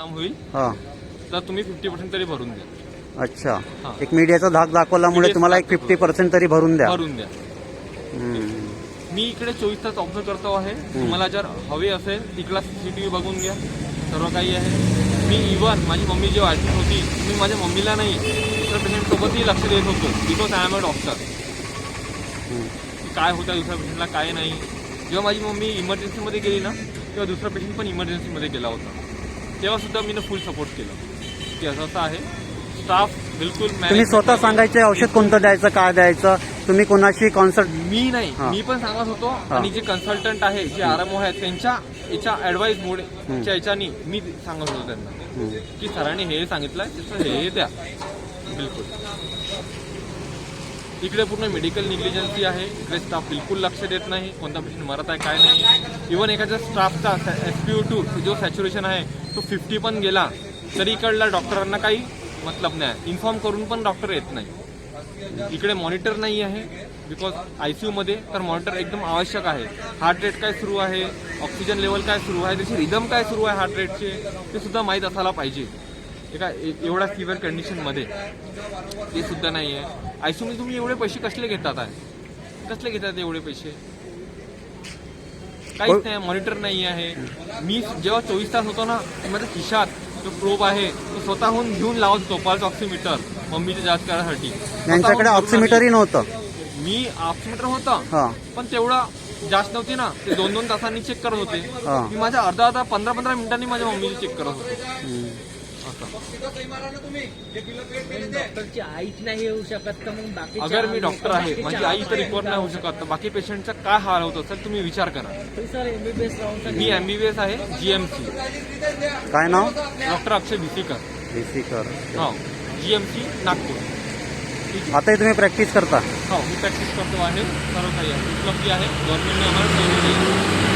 नाम होईल हा. तर तुम्ही फिफ्टी पर्सेंट तरी भरून द्या. अच्छा. हा. एक मीडियाचा धाक दाखवल्यामुळे मीडियाचा तुम्हाला एक धाक फिफ्टी पर्सेंट तरी भरून द्या. भरून द्या. हम्म. मी इकडे चोवीस तास ऑब्झर्व करतो आहे. तुम्हाला जर हवे असेल तिकडला सीसीटीव्ही बघून घ्या. सर्व काही आहे. मी इव्हन माझी मम्मी जेव्हा ॲडमिट होती मी माझ्या मम्मीला नाही दुसऱ्या पेशंटसोबतही लक्ष देत होतो. Because I am a doctor. काय होतं दुसऱ्या पेशंटला काय नाही. जेव्हा माझी मम्मी इमर्जन्सीमध्ये गेली ना तेव्हा दुसरा पेशंट पण इमर्जन्सीमध्ये गेला होता. तेव्हा सुद्धा मी फुल सपोर्ट केलं. की असं असं आहे. स्टाफ बिलकुल तुम्ही स्वतः. सांगायचे औषध कोणतं द्यायचं काय द्यायचं? तुम्ही कोणाशी कॉन्सल्ट मी नाही. मी पण सांगत होतो. आणि जे कन्सल्टंट आहे जे आर एम आहेत त्यांच्या याच्या ऍडवाइस मुळे याच्यानी मी सांगत होतो त्यांना. की सरांनी हे सांगितलंय तसं हे द्या. बिलकुल. इकडे पूर्ण मेडिकल निग्लिजन्सी आहे. इकडे स्टाफ बिलकुल लक्ष देत नाही. कोणता पेशंट मरत आहे काय नाही. इव्हन एखाद्या स्टाफचा एस पी टू जो सॅच्युरेशन आहे तो फिफ्टी पण गेला तरी इकडल्या डॉक्टरांना काही मतलब नाही. इन्फॉर्म करून पण डॉक्टर येत नाही. इकडे मॉनिटर नाही आहे. बिकॉज आय सी यूमध्ये तर मॉनिटर एकदम आवश्यक आहे. हार्ट रेट काय सुरू आहे? ऑक्सिजन लेवल काय सुरू आहे? त्याची रिदम काय सुरू आहे हार्ट रेटचे ते सुद्धा माहीत असायला पाहिजे. एका एवढ्या सिव्हिअर कंडिशनमध्ये ते सुद्धा नाही आहे सी तुम्ही एवढे पैसे कसले घेतात आहे कसले घेतात एवढे पैसे? काहीच नाही मॉनिटर नाही आहे. मी जेव्हा चोवीस तास होतो ना माझ्या खिशात जो प्रोब आहे तो स्वतःहून घेऊन लावत होतो पल्स ऑक्सिमीटर मम्मीची जांच करण्यासाठी यांच्याकडे स्वतःहून ऑक्सिमीटरही नव्हतं. मी ऑक्सिमीटर होता हा. पण तेवढा जास्त नव्हती ना ते दोन दोन तासांनी चेक करत होते. हा. मी माझ्या अर्धा अर्धा पंधरा पंधरा मिनिटांनी माझ्या मम्मीची चेक करत होतो. डॉक्टरची आईच नाही येऊ शकत तर मग बाकी अगर मी डॉक्टर आहे माझी आई तर रिकवर नाही होऊ शकत? तर बाकी पेशंटचा काय हाल होत असेल तुम्ही विचार करा. सर एमबीबीएस राहून मी एमबीबीएस आहे जीएमसी काय नाव? डॉक्टर अक्षय भिसीकर. बेसिकर हो जीएमसी नागपूर. आताही तुम्ही प्रॅक्टिस करता. हो मी प्रॅक्टिस करतो आहे सर्व काही आहे. उपलब्धी आहे. गव्हर्नमेंटने आम्हाला